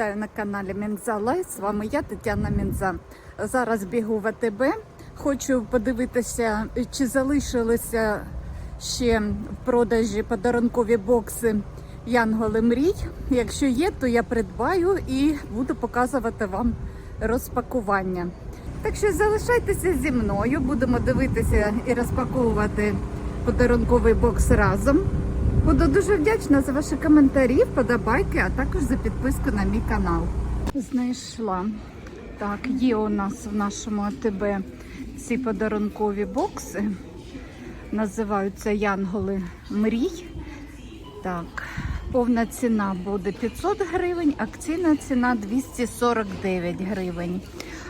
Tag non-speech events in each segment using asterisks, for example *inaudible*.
Вітаю на каналі Мінза Лайф. З вами я, Тетяна Мінза. Зараз бігу в АТБ. Хочу подивитися, чи залишилися ще в продажі подарункові бокси Янголи Мрій. Якщо є, то я придбаю і буду показувати вам розпакування. Так що залишайтеся зі мною, будемо дивитися і розпаковувати подарунковий бокс разом. Буду дуже вдячна за ваші коментарі, вподобайки, а також за підписку на мій канал. Знайшла. Так, є у нас в нашому АТБ ці подарункові бокси. Називаються Янголи Мрій. Так, повна ціна буде 500 гривень, акційна ціна 249 гривень.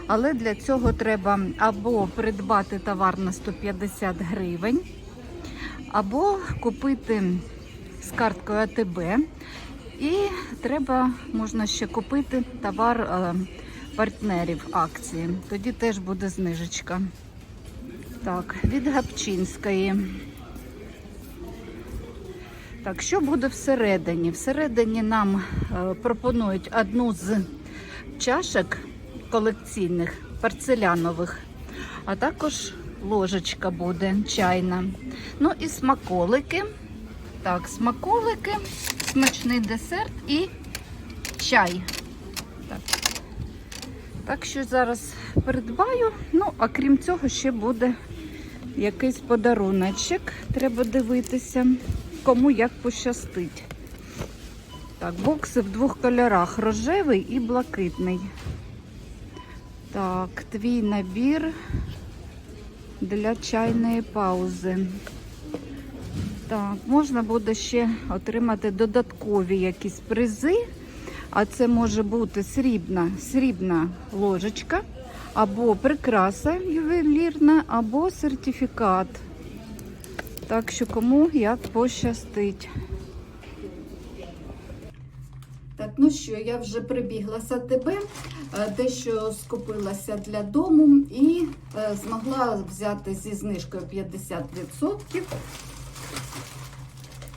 Але для цього треба або придбати товар на 150 гривень, або купити з карткою АТБ. І треба можна ще купити товар е, партнерів акції. Тоді теж буде знижечка. Так, від Гапчинської. Так, що буде всередині? Всередині нам е, пропонують одну з чашок колекційних порцелянових, а також ложечка буде чайна. Ну і смаколики. Так, смаколики, смачний десерт і чай. Так, так що зараз придбаю. Ну, а крім цього, ще буде якийсь подаруночок. Треба дивитися, кому як пощастить. Так, бокси в двох кольорах: рожевий і блакитний. Так, твій набір для чайної паузи. Так, можна буде ще отримати додаткові якісь призи. А це може бути срібна, срібна ложечка, або прикраса ювелірна, або сертифікат. Так що кому як пощастить. Так, ну що, я вже прибігла з АТБ, дещо скупилася для дому і е, змогла взяти зі знижкою 50%.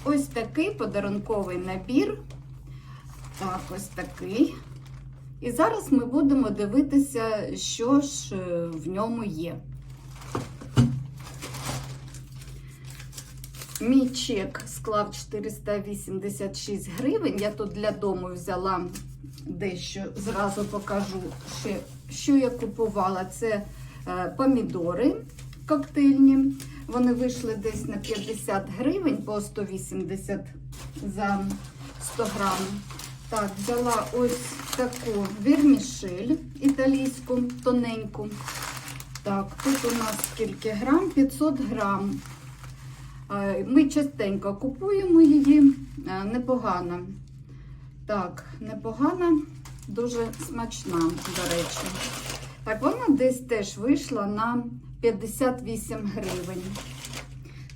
Ось такий подарунковий набір. Так, ось такий. І зараз ми будемо дивитися, що ж е, в ньому є. Мій чек склав 486 гривень. Я тут для дому взяла дещо, зразу покажу, що я купувала. Це е, помідори коктейльні. Вони вийшли десь на 50 гривень по 180 за 100 грам. Так, взяла ось таку вірмішель італійську, тоненьку. Так, тут у нас скільки грам? 500 грам. Е, Ми частенько купуємо її, е, непогана. Так, непогана, дуже смачна, до речі. Так, вона десь теж вийшла на 58 гривень.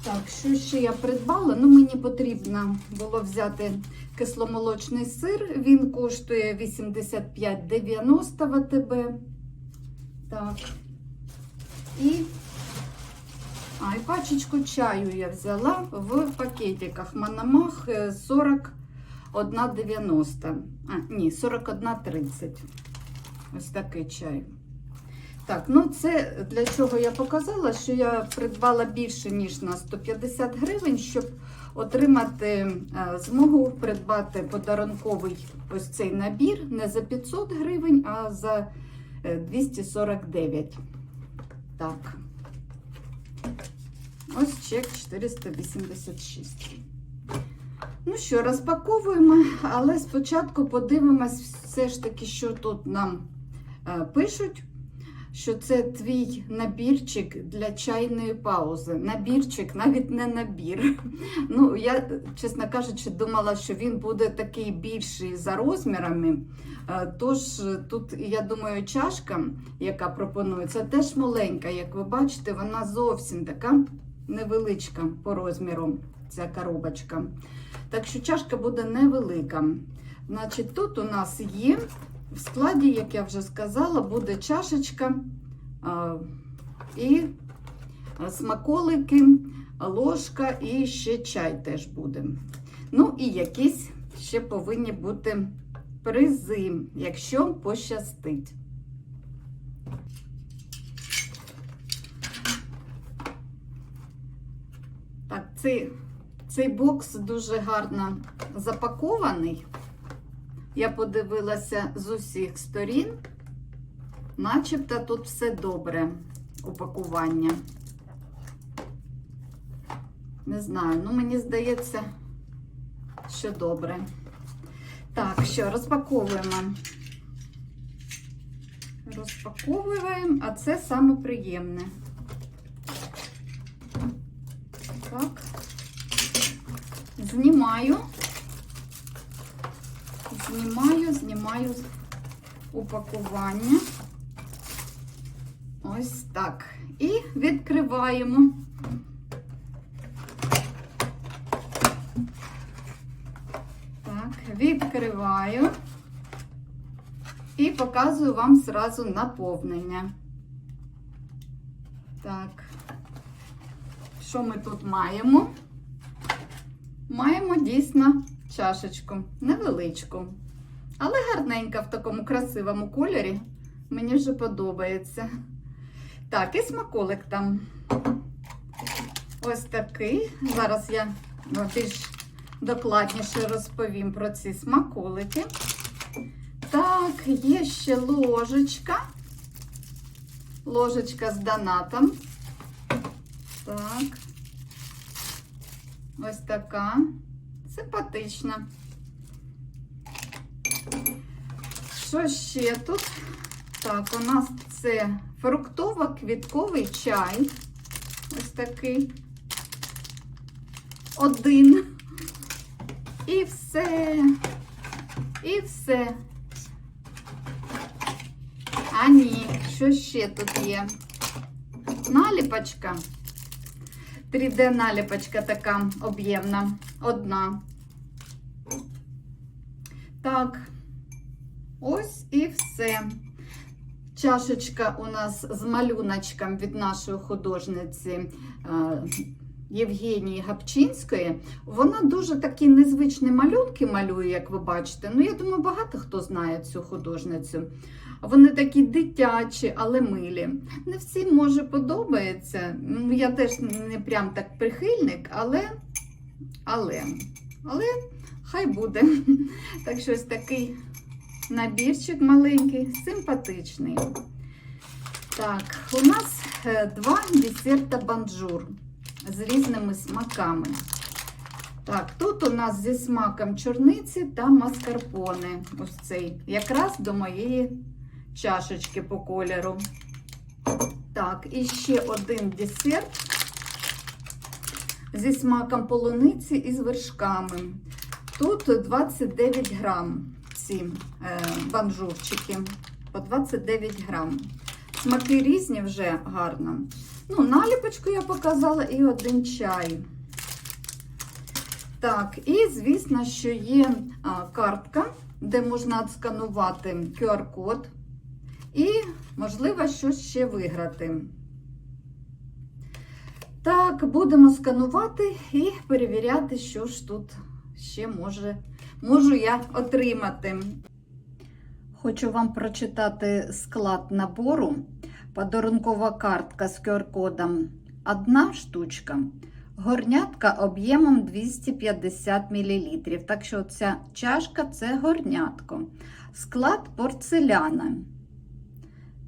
Так, що ще я придбала? Ну, мені потрібно було взяти кисломолочний сир. Він коштує 85,90 в АТБ. Так. І, а, і пачечку чаю я взяла в пакетиках Мономах е, 41,90. А, ні, 41,30. Ось такий чай. Так, ну це для чого я показала, що я придбала більше, ніж на 150 гривень, щоб отримати е, змогу придбати подарунковий ось цей набір не за 500 гривень, а за е, 249. Так. Ось чек 486. Ну що, розпаковуємо, але спочатку подивимось все ж таки, що тут нам е, пишуть що це твій набірчик для чайної паузи. Набірчик, навіть не набір. Ну, я, чесно кажучи, думала, що він буде такий більший за розмірами. Е, Тож тут, я думаю, чашка, яка пропонується, теж маленька. Як ви бачите, вона зовсім така невеличка по розміру, ця коробочка. Так що чашка буде невелика. Значить, тут у нас є в складі, як я вже сказала, буде чашечка і смаколики, ложка і ще чай теж буде. Ну і якісь ще повинні бути призи, якщо пощастить. Так, цей, цей бокс дуже гарно запакований. Я подивилася з усіх сторін, начебто тут все добре упакування. Не знаю, ну мені здається, що добре. Так, що, розпаковуємо. Розпаковуємо, а це саме приємне. Так. Знімаю. Знімаю, знімаю упакування. Ось так. І відкриваємо. Так, відкриваю і показую вам зразу наповнення. Так, що ми тут маємо? Маємо дійсно чашечку, невеличку, але гарненька в такому красивому кольорі. Мені вже подобається. Так, і смаколик там. Ось такий. Зараз я ну, більш докладніше розповім про ці смаколики. Так, є ще ложечка. Ложечка з донатом. Так. Ось така. Симпатична. Що ще тут? Так, у нас це фруктово-квітковий чай. Ось такий. Один. І все. І все. А ні, що ще тут є? Наліпочка. 3D-наліпочка така об'ємна. Одна. Так. Ось. Чашечка у нас з малюночком від нашої художниці е, Євгенії Гапчинської. Вона дуже такі незвичні малюнки малює, як ви бачите. Ну, я думаю, багато хто знає цю художницю. Вони такі дитячі, але милі. Не всім може подобається. Ну, Я теж не прям так прихильник, але, але, але хай буде. *laughs* Так що ось такий набірчик маленький, симпатичний. Так, у нас е, два десерта банджур з різними смаками. Так, тут у нас зі смаком чорниці та маскарпоне. Ось цей, якраз до моєї чашечки по кольору. Так, і ще один десерт зі смаком полуниці і з вершками. Тут 29 грам ці е, банжурчики по 29 грам. Смаки різні вже гарно. Ну, наліпочку я показала і один чай. Так, і звісно, що є картка, де можна сканувати QR-код. І, можливо, щось ще виграти. Так, будемо сканувати і перевіряти, що ж тут ще може, можу я отримати. Хочу вам прочитати склад набору. Подарункова картка з QR-кодом. Одна штучка. Горнятка об'ємом 250 мл. Так що ця чашка це горнятко. Склад порцеляна.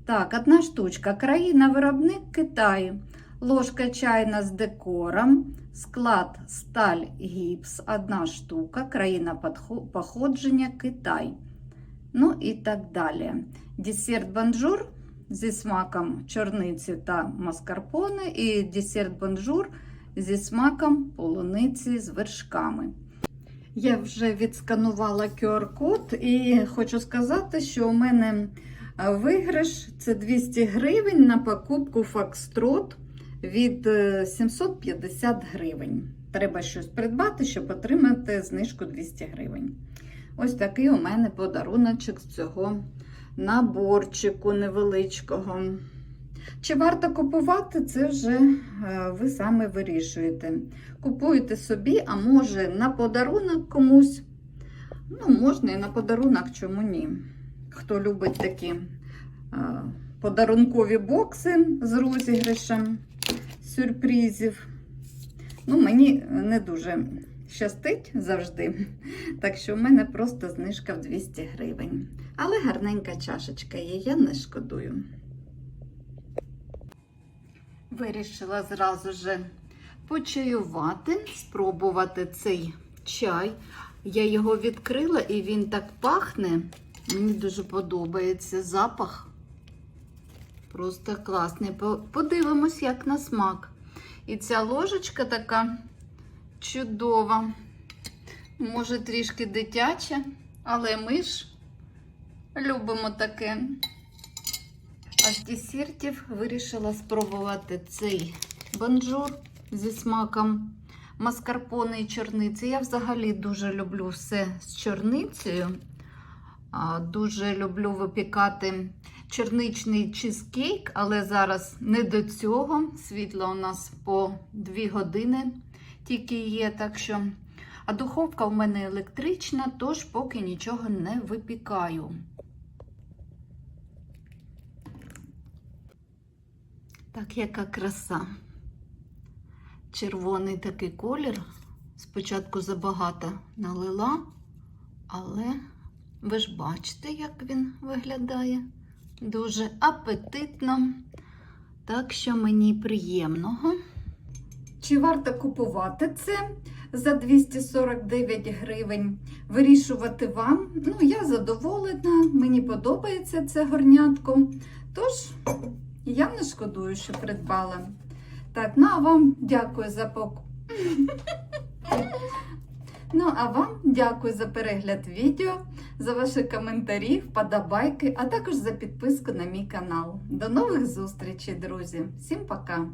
Так, одна штучка. Країна-виробник Китаю. Ложка чайна з декором. Склад сталь гіпс. Одна штука. Країна походження Китай. Ну і так далі. Десерт банжур зі смаком чорниці та маскарпоне. І десерт банжур зі смаком полуниці з вершками. Я вже відсканувала QR-код і хочу сказати, що у мене виграш це 200 гривень на покупку Фокстрот від 750 гривень. Треба щось придбати, щоб отримати знижку 200 гривень. Ось такий у мене подаруночок з цього наборчику невеличкого. Чи варто купувати, це вже ви саме вирішуєте. Купуєте собі, а може на подарунок комусь, Ну, можна і на подарунок, чому ні. Хто любить такі е, подарункові бокси з розіграшем сюрпризів. Ну, мені не дуже щастить завжди. Так що в мене просто знижка в 200 гривень. Але гарненька чашечка є, я не шкодую. Вирішила зразу же почаювати, спробувати цей чай. Я його відкрила і він так пахне. Мені дуже подобається запах. Просто класний. Подивимось, як на смак. І ця ложечка така чудова. Може, трішки дитяча, але ми ж любимо таке. А з десертів вирішила спробувати цей бонжур зі смаком маскарпоне і чорниці. Я взагалі дуже люблю все з чорницею. Дуже люблю випікати чорничний чизкейк, але зараз не до цього. Світло у нас по 2 години тільки є, так що. А духовка в мене електрична, тож поки нічого не випікаю. Так, яка краса. Червоний такий колір. Спочатку забагато налила, але ви ж бачите, як він виглядає. Дуже апетитно. Так що мені приємного. Чи варто купувати це за 249 гривень? Вирішувати вам? Ну, я задоволена, мені подобається це горнятко. Тож, я не шкодую, що придбала. Так, ну а вам дякую за пок... *laughs* Ну, а вам дякую за перегляд відео, за ваші коментарі, вподобайки, а також за підписку на мій канал. До нових зустрічей, друзі! Всім пока!